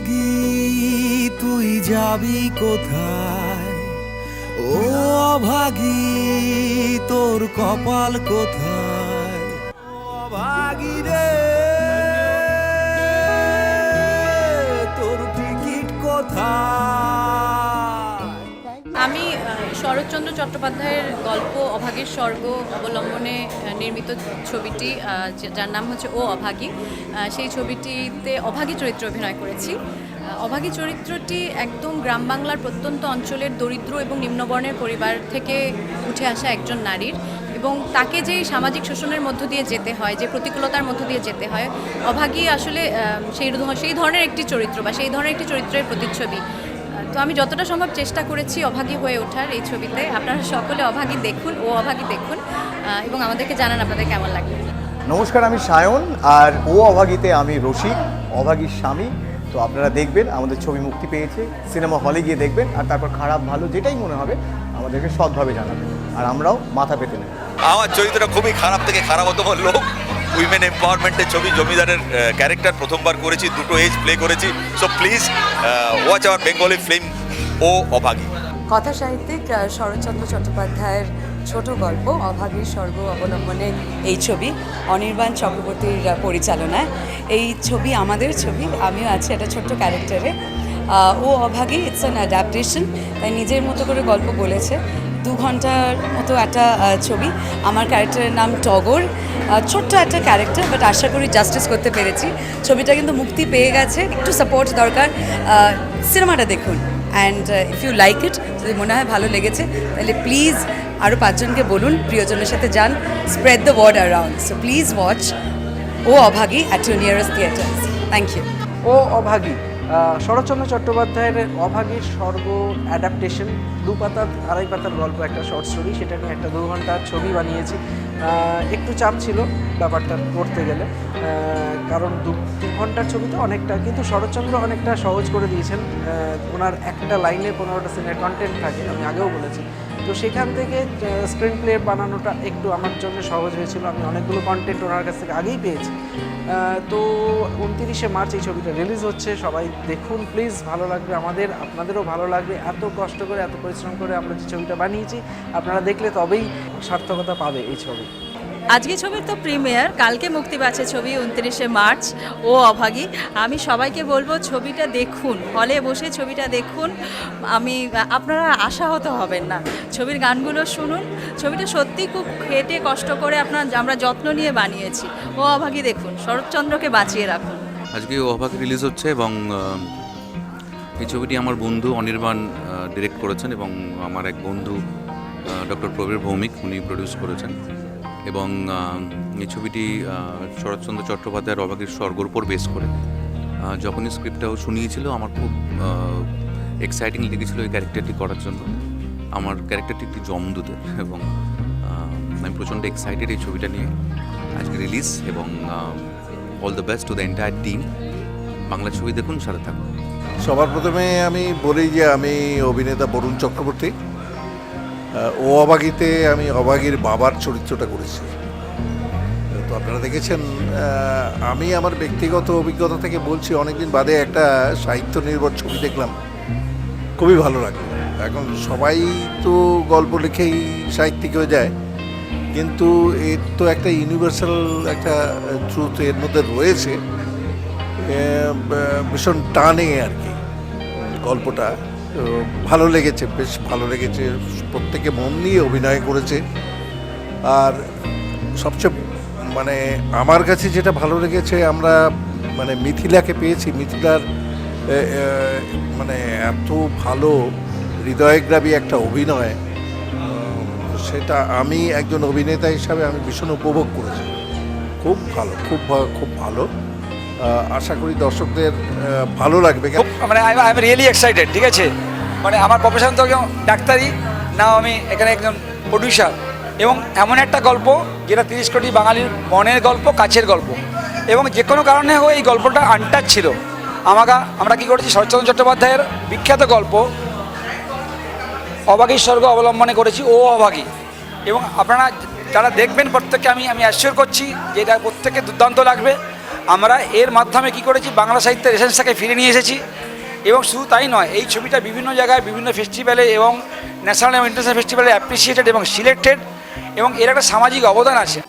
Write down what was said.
অভাগী তুই যাবি কোথায়? ও অভাগী তোর কপাল কোথায়? অভাগী রে। আমি শরৎচন্দ্র চট্টোপাধ্যায়ের গল্প অভাগীর স্বর্গ অবলম্বনে নির্মিত ছবিটি যার নাম হচ্ছে ও অভাগী সেই ছবিটিতে অভাগী চরিত্রে অভিনয় করেছি। অভাগী চরিত্রটি একদম গ্রাম বাংলার প্রত্যন্ত অঞ্চলের দরিদ্র এবং নিম্নবর্ণের পরিবার থেকে উঠে আসা একজন নারীর এবং তাকে যে সামাজিক শোষণের মধ্য দিয়ে যেতে হয়, যে প্রতিকূলতার মধ্য দিয়ে যেতে হয়, অভাগী আসলে সেই সেই ধরনের একটি চরিত্র বা সেই ধরনের একটি চরিত্রের প্রতিচ্ছবি। তো আমি যতটা সম্ভব চেষ্টা করেছি অভাগী হয়ে ওঠার এই ছবিতে। আপনারা সকলে অভাগী দেখুন ও অভাগী দেখুন এবং আমাদেরকে জানান আপনাদের কেমন লাগবে নমস্কার আমি সায়ন আর ও অভাগীতে আমি রসিক অভাগীর স্বামী। তো আপনারা দেখবেন আমাদের ছবি মুক্তি পেয়েছে সিনেমা হলে গিয়ে দেখবেন আর তারপর খারাপ ভালো যেটাই মনে হবে আমাদেরকে সৎভাবে জানাবেন। আর আমরাও মাথা পেতে নেব আমার চরিত্রটা খুবই খারাপ থেকে খারাপ খারাপতম লোক উইমেন এম্পাওয়ারমেন্টের ছবি, জমিদারের ক্যারেক্টার প্রথমবার করেছি, দুটো এজ প্লে করেছি। So please watch our Bengali film O Abhagi কথা সাহিত্যিক শরৎচন্দ্র চট্টোপাধ্যায়ের ছোট গল্প, অভাগীর স্বর্গ অবলম্বনে এই ছবি, অনির্বাণ চক্রবর্তীর পরিচালনায়। এই ছবি আমাদের ছবি, আমিও আছি একটা ছোট্ট ক্যারেক্টারে ও অভাগী ইটস অ্যান অ্যাডাপ্টেশন তাই নিজের মতো করে গল্প বলেছে। দু ঘণ্টার মতো একটা ছবি। আমার ক্যারেক্টারের নাম টগর। ছোট্ট একটা ক্যারেক্টার বাট আশা করি জাস্টিস করতে পেরেছি। ছবিটা কিন্তু মুক্তি পেয়ে গেছে। একটু সাপোর্ট দরকার। সিনেমাটা দেখুন। And if you like it যদি মনে হয় ভালো লেগেছে, তাহলে প্লিজ আরও পাঁচজনকে বলুন, প্রিয়জনের সাথে যান। Spread the word around so please watch O Abhagi at your nearest theatres thank you O Abhagi Sharatchandra চট্টোপাধ্যায়ের অভাগীর স্বর্গ অ্যাডাপ্টেশন দু পাতার আড়াই পাতার গল্প, একটা শর্ট স্টোরি সেটা নিয়ে একটা দু ঘণ্টার ছবি বানিয়েছি। একটু চাপ ছিল ব্যাপারটা করতে গেলে। কারণ দু দু ঘণ্টার ছবি তো অনেকটা, কিন্তু শরৎচন্দ্র অনেকটা সহজ করে দিয়েছেন। ওনার একটা লাইনে পনেরোটা সিনের কন্টেন্ট থাকে, আমি আগেও বলেছি। তো সেখান থেকে স্ক্রিন প্লে বানানোটা একটু আমার জন্য সহজ হয়েছিল। আমি অনেকগুলো কন্টেন্ট ওনার কাছ থেকে আগেই পেয়েছি। তো উনতিরিশে মার্চ এই ছবিটা রিলিজ হচ্ছে। সবাই দেখুন প্লিজ ভালো লাগবে আমাদের, আপনাদেরও ভালো লাগবে। এত কষ্ট করে, এত পরিশ্রম করে আমরা যে ছবিটা বানিয়েছি, আপনারা দেখলে তবেই সার্থকতা পাবে এই ছবি। আজকে ছবির তো প্রিমিয়ার কালকে মুক্তি পাচ্ছে ছবি উনত্রিশে মার্চ। ও অভাগী, আমি সবাইকে বলব ছবিটা দেখুন, হলে বসে ছবিটা দেখুন। আমি, আপনারা আশাহত হবেন না। ছবির গানগুলো শুনুন। ছবিটা সত্যি খুব খেটে কষ্ট করে আপনার, আমরা যত্ন নিয়ে বানিয়েছি। ও অভাগী দেখুন, শরৎচন্দ্রকে বাঁচিয়ে রাখুন। আজকে ও অভাগ রিলিজ হচ্ছে এবং এই ছবিটি আমার বন্ধু অনির্বাণ ডিরেক্ট করেছেন এবং আমার এক বন্ধু ডক্টর প্রবীর ভৌমিক, উনি প্রডিউস করেছেন। এবং এই ছবিটি শরৎচন্দ্র চট্টোপাধ্যায়ের অভাগের স্বর্গর উপর বেস করে। যখনই স্ক্রিপ্টটাও শুনিয়েছিল, আমার খুব এক্সাইটিং লেগেছিল এই ক্যারেক্টারটি করার জন্য। আমার ক্যারেক্টারটি একটি জমদুদের এবং আমি প্রচণ্ড এক্সাইটেড এই ছবিটা নিয়ে আজকে রিলিজ এবং all the best to the entire team Bangla ছবি দেখুন, সাথে থাকুন। সবার প্রথমে আমি বলি যে আমি অভিনেতা বরুণ চক্রবর্তী। ও অবাগিতে আমি অবাগীর বাবার চরিত্রটা করেছি। তো আপনারা দেখেছেন আমি আমার ব্যক্তিগত অভিজ্ঞতা থেকে বলছি, অনেকদিন বাদে একটা সাহিত্য নির্ভর ছবি দেখলাম। খুবই ভালো লাগল। এখন সবাই তো গল্প লিখেই সাহিত্যিক হয়ে যায়, কিন্তু এর তো একটা ইউনিভার্সাল একটা ট্রুথ এর মধ্যে রয়েছে। ভীষণ টানে আর কি গল্পটা। ভালো লেগেছে, বেশ ভালো লেগেছে। প্রত্যেকে মন নিয়ে অভিনয় করেছে। আর সবচেয়ে মানে আমার কাছে যেটা ভালো লেগেছে, আমরা মানে মিথিলাকে পেয়েছি। মিথিলার মানে এত ভালো হৃদয়গ্রাবী একটা অভিনয়, সেটা আমি একজন অভিনেতা হিসাবে আমি ভীষণ উপভোগ করেছি। খুব ভালো, খুব খুব ভালো। আশা করি দর্শকদের ভালো লাগবে। মানে আই এম রিয়েলি এক্সাইটেড ঠিক আছে? মানে আমার প্রফেশন তো একজন ডাক্তারি নাও আমি এখানে একজন প্রডিউসার এবং এমন একটা গল্প, যেটা তিরিশ কোটি বাঙালির মনের গল্প, কাছের গল্প। এবং যে কোনো কারণে হোক এই গল্পটা আনটাচ ছিল। আমাকে আমরা কি করেছি? শরৎচন্দ্র চট্টোপাধ্যায়ের বিখ্যাত গল্প অভাগীর স্বর্গ অবলম্বনে করেছি, ও অভাগী। এবং আপনারা যারা দেখবেন প্রত্যেককে আমি আমি অ্যাসিওর করছি যে এটা প্রত্যেককে দুর্দান্ত লাগবে। আমরা এর মাধ্যমে কি করেছি? বাংলা সাহিত্যের এসেন্সটাকে ফিরে নিয়ে এসেছি। এবং শুধু তাই নয়, এই ছবিটা বিভিন্ন জায়গায়, বিভিন্ন ফেস্টিভ্যালে এবং ন্যাশনাল এবং ইন্টারন্যাশনাল ফেস্টিভ্যালে অ্যাপ্রিসিয়েটেড এবং সিলেক্টেড এবং এর একটা সামাজিক অবদান আছে।